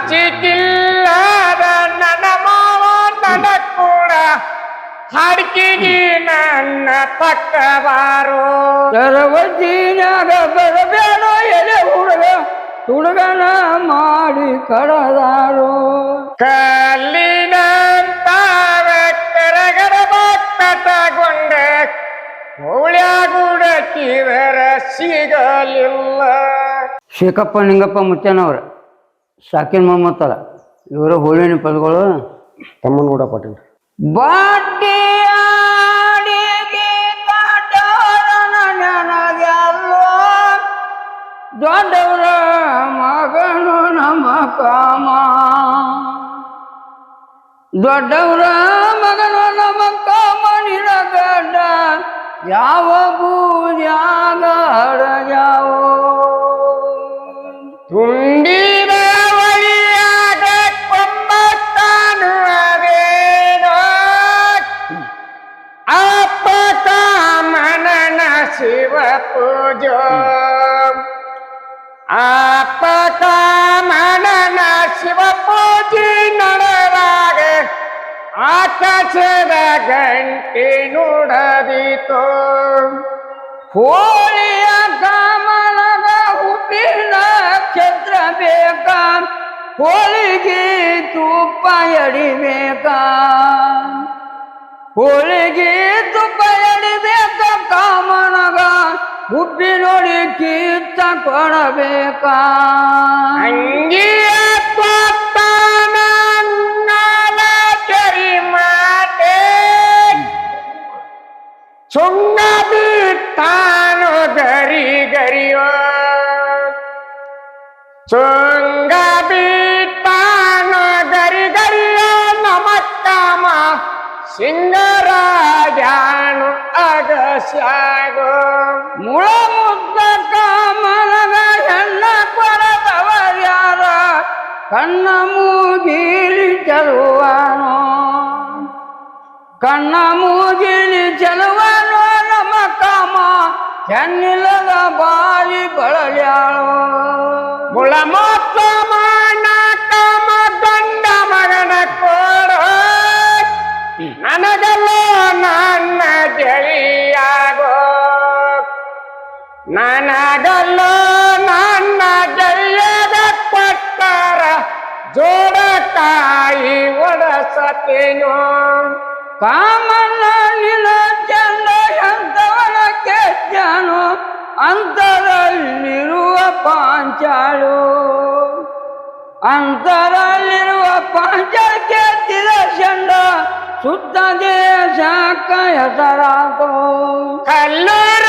ನಾಚಿಕಿಲ್ಲದ ನನ್ನ ಮಾವ ನನ್ನ ಕೂಡ ಹಡ್ಕಿಗಿ ನನ್ನ ಪಕ್ಕವಾರು. ಸರ್ವಜ್ಞಾಗ ಬರಬೇಡ ಎಲೆ ಹುಡುಗ ಹುಡುಗನ ಮಾಡಿ ಕಡದಾರೋ ಕಲ್ಲಿನಂತ ಕರಗಡ ಬಟ್ಟಗೊಂಡ ಕಿವರ ಸಿಗಲಿಲ್ಲ. ಶೇಖಪ್ಪ ನಿಂಗಪ್ಪ ಮುಚ್ಚನವ್ರ ಶಾಕಿನ್ ಮೊಹಮ್ಮತ್ತಲ್ಲ ಇವರು ಹೋಳಿನ ಪದಗಳು ತಮ್ಮನ ಕೂಡ ಪಾಟೀಲ್. ಬಾಟಿ ದೊಡ್ಡವರ ಮಗನು ನಮ್ಮ ಕಾಮ. ದೊಡ್ಡವರ ಮಗನು ನಮ್ಮ ಕಾಮ ನಿರಗಡ್ಡ ಯಾವ ಬೂದ್ಯಾಗ ಯಾವ ಶಿವ ಪೂಜೋ. ಅಪ್ಪ ಕಾಮನನ ಶಿವ ಪೂಜೆ ನಡೆದಾಗ ಆಕಾಶದ ಗಂಟೆ ನೋಡದಿತು. ಹೋಳಿಯ ಕಾಮನದ ಹುಟ್ಟಿನ ನಕ್ಷತ್ರ ಬೇಕ ಹೋಳಿಗೆ ತುಪ್ಪ ಎಡಿಬೇಕ ಹೋಳಿಗೆ ಹುಬ್ಬಿ ನೋಡಿ ಕೀರ್ತ ಕೊಡಬೇಕ ಅಂಗಿಯ ಕೊತ್ತಾನ ನಾಲ ಕೆರಿ ಮಾತೆ ಸುಣ್ಣ ಬಿಟ್ಟಾನು ಗರಿ ಗರಿಯೋ ಚುಂಗ ಬಿಟ್ಟಾನು ಗರಿ ಗರಿಯೋ ನಮಕ್ಕಮ ಸಿಂಗರಾಜಾನು ಅಗಸ್ಯಾಗೋ ಮುಳ ಮುದ್ದ ಕಾಮನಗ ಹೆಣ್ಣ ಕೊಡದವರ್ಯಾರ ಕಣ್ಣ ಮೂಗಿಲಿ ಚಲುವನೋ ಕಣ್ಣ ಮೂಗಿಲಿ ಚಲುವನೋ ನಮ್ಮ ಕಾಮ ಹೆಣ್ಣಿಲ್ಲದ ಬಾಲಿ ಬಳಲ್ಯಾಳೋ ಮುಳ ನನಗಲ್ಲ ನನ್ನ ಗೆಳೆಯದ ಕೊಟ್ಟರ ಜೋಡ ತಾಯಿ ಒಡಸತೇನೋ. ಕಾಮನ್ನ ನಿನ್ನ ಚಂದ ಎಂತವನ ಕೆಜ್ಜನು ಅಂತರಲ್ಲಿರುವ ಪಾಂಚಾಳು. ಅಂತರಲ್ಲಿರುವ ಪಾಂಚಾಳ ಕೆತ್ತಿದ ಚಂಡ ಶುದ್ಧ ದೇಶಕ್ಕ ಹೆಸರಾತು ಕಲ್ಲೂರ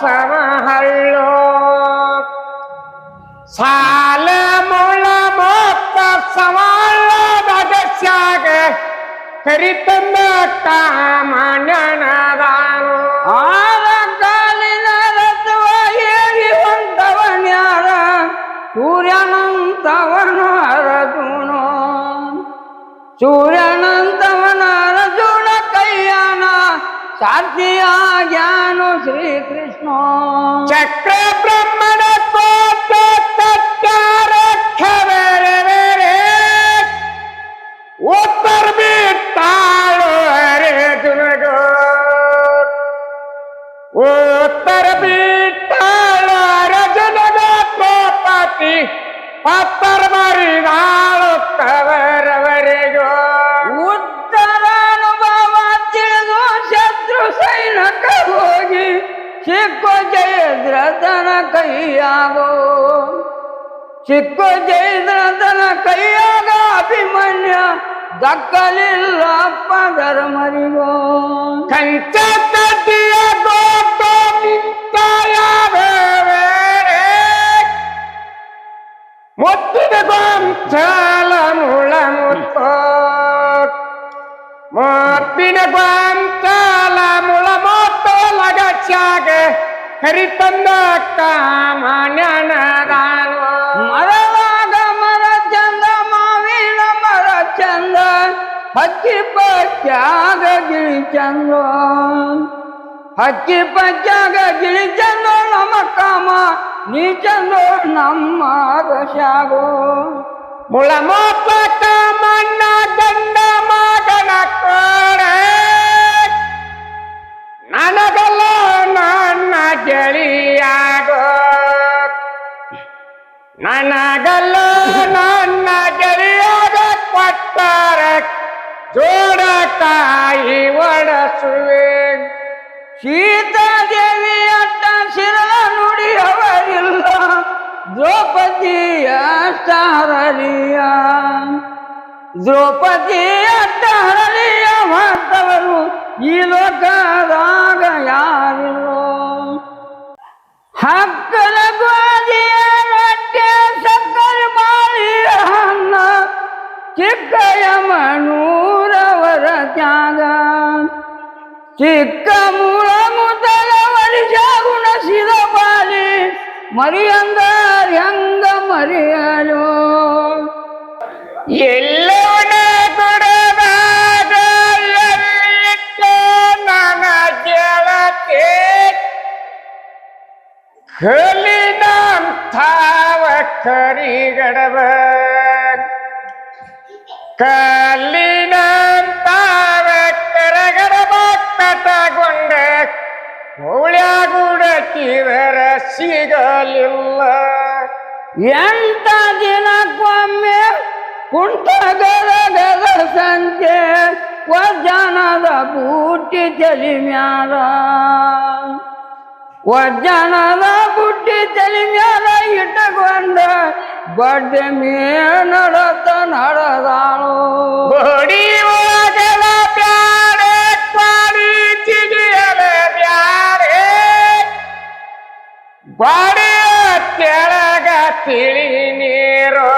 ಸಮ ಹಳ್ಳೋ ಸಾಲ ಮೂಲ ಮೋಪ ಸವಾಲದ ದಸ್ಯಾಗ ಕರಿತಂದ ಕಾಮಣ್ಯನದಾನು ಆದ ಕಾಲಿನ ರಥವ ಏರಿ ಹೊಂಟವನ್ಯಾರ ಸೂರ್ಯನಂತವನು ಅರದುನು ಸೂರ್ಯನಂತವನ ಸಾರ್ಥಿಯಾಗ್ಯಾನು ಶ್ರೀಕೃಷ್ಣ ಚಕ್ರ ಬ್ರಹ್ಮಣ ಕೋಟ ತಟ್ಟಾರ ಖಬರವರೆ ಉತ್ತರ ಬಿಟ್ಟಾಳು ಅರೆ ದುನಗೋ ಉತ್ತರ ಬಿಟ್ಟಾಳು ಅರೆ ಜನಗೋ ಕೋಪತಿ ಪತ್ತರ ಕೈಯಾಗೋ? ಚಿಕ್ಕ ಜಯದ್ರಥನ ಕೈಯಾಗ ಅಭಿಮನ್ಯ ದಕ್ಕಲಿಲ್ಲಪ್ಪ ಮರಿಗೋ ಕಂಚ ತಟ್ಟಿಯ ಗೋಪ ಗೋಂಚಾಲ ಮುಳ ಮುತ್ತ ಮುತ್ತಿನ ಗೊಂಚಾಲ ಹರಿತಂದ ಕಾಮಣ್ಯನದಾನು ಮರವಾಗ ಮರ ಚಂದ ಮಾವಿನ ಮರ ಚಂದ ಹಕ್ಕಿ ಪಚ್ಚಾಗ ಗಿಳಿ ಚಂದ. ಹಕ್ಕಿ ಪಚ್ಚಾಗ ಗಿಳಿ ಚಂದ ನಮ್ಮ ಕಾಮ ನೀ ಚಂದ ನಮ್ಮ ದಶಾಗೋ ಮುಳ ಮಣ್ಣ ನನಗಲ್ಲ ನನ್ನ ಗೆಳೆಯಾಗ ಪಟ್ಟಾರ ಜೋಡ ತಾಯಿ ಒಡಸುವೆ. ಸೀತಾದೇವಿ ಅಟ್ಟ ಶಿರಲ ನುಡಿಯವರಿಲ್ಲ, ದ್ರೌಪದಿಯ ಸಾರಲಿಯ ದ್ರೌಪದಿಯ ಅಟ್ಟ ಮಾತವರು ಈ ಲೋಕದಾಗ ಯಾರಿಲ್ಲೋ. ಹಕ್ಕಲ ಗೋಧಿಯ ಚಿಕ್ಕಯ ಮನೂರವರ ತ್ಯಾಗ. ಚಿಕ್ಕ ಮೂಲ ಗುಣಸಿದ ಬಾಲಿ ಮರಿಯಂಗ ಹೆಂಗ ಮರಿಯಲು. ಎಲ್ಲವನ ಎಲ್ಲಿಟ್ಟು ನನ್ನ ಜಲಕ್ಕೆ ಕರಿಗಡವ. ಕಲ್ಲಿನ ತಾವ ಕರಗಡವ ಕಟಗೊಂಡ ಕಿವರ ಸಿಗಲಿಲ್ಲ. ಎಂತ ದಿನಕ್ಕೊಮ್ಮೆ ಕುಂಟಗದ ಗದ ಸಂತೆ ವಜ್ಜನದ ಬುಟ್ಟಿ ಜಲಿ ಮ್ಯಾಲ. ವಜ್ಜನದ ಬುಟ್ಟಿ ತಲಿ ಮ್ಯಾಲ ಇಟ್ಟಕೊಂಡ ಬಡ್ಡೆ ಮೇ ನಡತ ನಡೆದಾಳು ಗೋಡಿ ಒಳಗಲ ಬ್ಯಾರೆ ಕ್ವಾಡಿ ಚಿಗಿಯಲ ಬ್ಯಾರೆ ಗ್ವಾಡಿಯ ತೆಳಗ ತಿಳಿ ನೀರು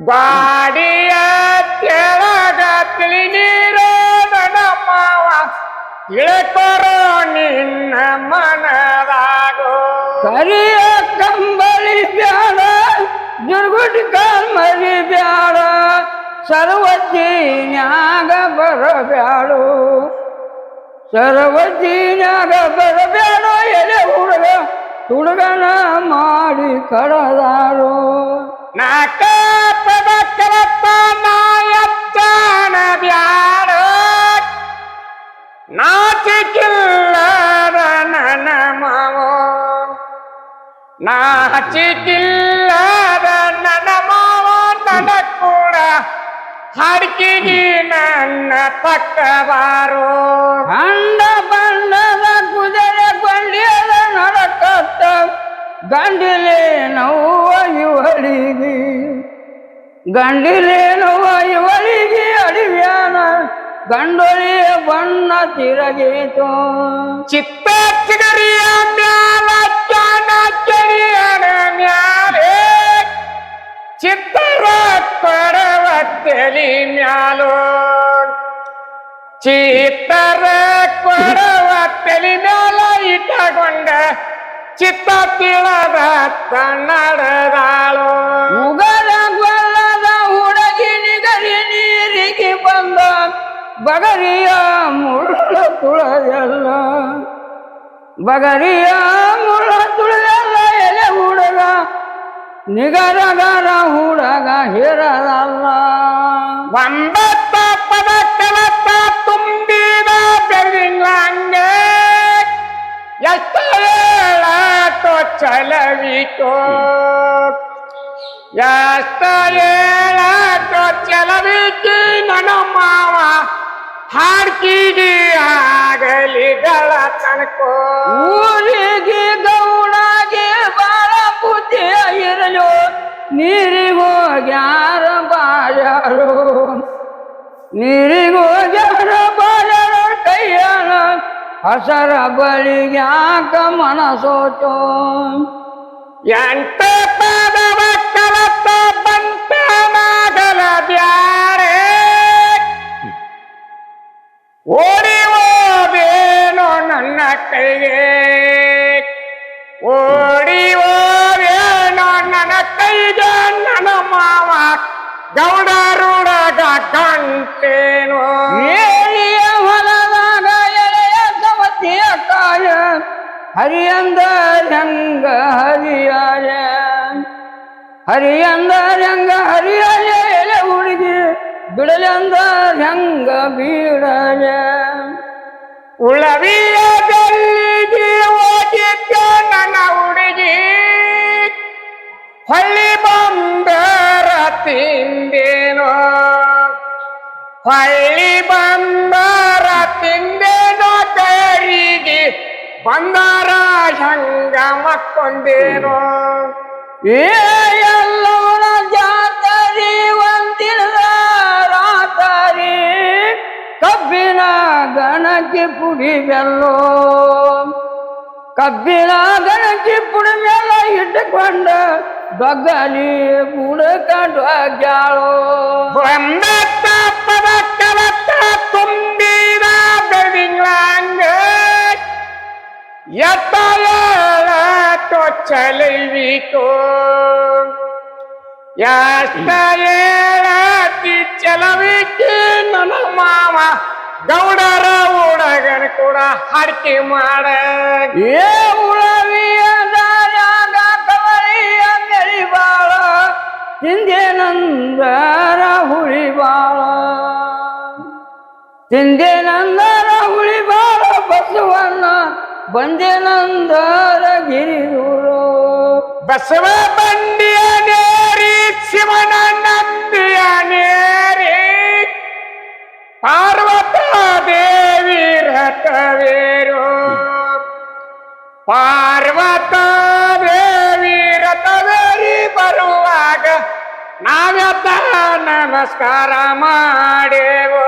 ಗ್ವಾಡಿಯ ತೆಳಗ ತಿಳಿ ನೀರು ನನ್ನ ಮಾವ ಇಳಕೊರೋ ನಿನ್ನ ಮನದಾಗೋ. ಕರಿಯ ಕಂಬಳಿ ಬ್ಯಾಡ ದುರ್ಗುಟಿ ಕಾಲ್ಮರಿ ಬ್ಯಾಡ ಸರ್ವಜ್ಞಾಗ ಬರಬ್ಯಾಡು ಸರ್ವಜ್ಞಾಗ ಬರಬ್ಯಾಡು ಎಲೆ ಹುಡುಗ ಹುಡುಗನ ಮಾಡಿ ಕಡದಾರು ನಾಕ ಪದ ಕರಪ್ಪ ನಾಯತ್ತನ ಬ್ಯಾಡ. ನಾಚಿಕಿಲ್ಲದ ನನ ಮಾವೋ ನಾಚಿಕಿಲ್ಲದ ನನ ಮಾವೋ ನನ ಕೂಡ ಹಡ್ಕಿಗಿ ನನ್ನ ಪಕ್ಕವಾರೋ. ಅಂಡ ಬಣ್ಣದ ಕುದುರೆ ಕೊಂಡಿಯದ ನಡಕತ್ತ ಗಂಡಿಲೆ ನೋವ ಇವಳಿಗೆ. ಗಂಡಿಲೆ ನೋವ ಇವಳಿಗೆ ಗಂಡೊಳಿಯ ಬಣ್ಣ ತಿರಗೇತು ಚಿತ್ತ ಚಿಗರಿಯ ಮ್ಯಾಲ ಜ್ಞಾನ ಕೆರಿಯನ ಮ್ಯಾಲೆ ಚಿತ್ತರ ಕೊಡವ ತೆಲಿ ಮ್ಯಾಲೋ ಚಿತ್ತರ ಕೊಡವ ತೆಲಿ ಮ್ಯಾಲ ಇಟ್ಟಕೊಂಡ ಚಿತ್ತ ತಿಳದ ಕನ್ನಡದಾಳು ಬಗರಿಯ ಮುಳ್ಳ ತುಳದಲ್ಲ ಬಗರಿಯ ಮುಳ್ಳ ತುಳದಲ್ಲ ಎಲೆ ಹುಡುಗ, ನಿಗರಗರ ಹುಡುಗ ಹಿರದಲ್ಲ ಒಂಬತ್ತ ಪದ ಕಲತ ತುಂಬಿದ ಬೆಳ್ಳಿಂಗಂಗೆ ಎಷ್ಟ ಹೇಳಾಟೋ ಚಲವಿತೋ ಎಷ್ಟ ಹಾಡ್ಕಿಗಿ ಆಗಲಿಗಳ ತನಕೋ ಊರಿಗೆ ಗೌಡಗೆ ಬಾಳ ಬುದ್ಧಿ ಇರಲು ನೀರಿಗೆ ಹೋಗ್ಯಾರ ಬಾಜಾರು ನೀರಿಗೆ ಹೋಗ್ಯಾರ ಬಾಜಾರ ಕೈಯಾನ ಹಸರ ಬಳಿಗೆ ಯಾಕ ಮನಸೋಚೋ ಎಂಟ ಪದವ ಕಲತ ಬಂತ ಮಗಲ ಬ್ಯಾರೆ ಓಡಿ ಹೋದೇನೋ ನನ್ನ ಕೈಗೆ ಓಡಿ ಹೋದೇನೋ ನನ್ನ ಕೈಗೆ ನನ್ನ ಮಾವ ಗೌಡರುಡಗ ಗಂಟೇನು ಏಳಿಯ ಹೊಲದಾಗ ಎಳೆಯ ಸವತಿಯ ಕಾಯ ಹರಿಯಂದ ರಂಗ ಹರಿಯಾಯ ಹರಿಯಂದ ರಂಗ ಹರಿಯಾಯ ಎಲೆ ಹುಡುಗಿ ಬಿಡಲೆಂದ ರಂಗ ಹೆಂಗ ಉಳವಿಯ ಉಳವಿಯದಲ್ಲಿ ಹೋಗಿದ್ದ ನನ್ನ ಹುಡುಗಿ. ಹೊಳ್ಳಿ ಬಂದರ ತಿಂದೇನೋ? ಹೊಳ್ಳಿ ಬಂದರ ತಿಂದೇನೋ? ಕೈಗೆ ಬಂದರ ಹಂಗ ಮಕ್ಕೊಂದೇನೋ ಏ ಎಲ್ಲವನ ಗಣಕಿ ಪುಡಿ ಬೆಲ್ಲೋ ಕಬ್ಬಿನ ಗಣಕಿ ಪುಡಿ ಬೆಲ್ಲ ಇಟ್ಟುಕೊಂಡ ಬಗ್ಗಲಿ ಬುಡಕಂಡು ಆಗ್ಯಾಳೋ ಬಂದ ತಪ್ಪದ ಕಲತ ತುಂಬಿದ ಬೆಳಿಂಗ್ಲಾಂಗ ಎತ್ತಲ ತೊಚ್ಚಲೈವಿಕೋ ಎಷ್ಟ ಹೇಳತಿ ಚಲವಿಕೆ ನನ್ನ ಮಾವ ಗೌಡರ ಹುಡುಗನ ಕೂಡ ಹರಕೆ ಮಾಡ. ಏ ಉಳವಿಯ ದಾರ್ಯಾಗ ಕವಳಿಯ ಮೆರಿಬಾಳ ತಿಂದೆ ನಂದರ ಹುಳಿ ಬಾಳ. ತಿಂದೆ ನಂದರ ಹುಳಿ ಬಾಳ ಬಸವಣ್ಣ ಬಂದೆ ನಂದರ ಬಸವ ಬಂಡಿಯ ರಥವೇರು ಪಾರ್ವತ ದೇವಿ ರಥವೇರಿ ಬರುವಾಗ ನಾವ್ಯತ ನಮಸ್ಕಾರ ಮಾಡೇವು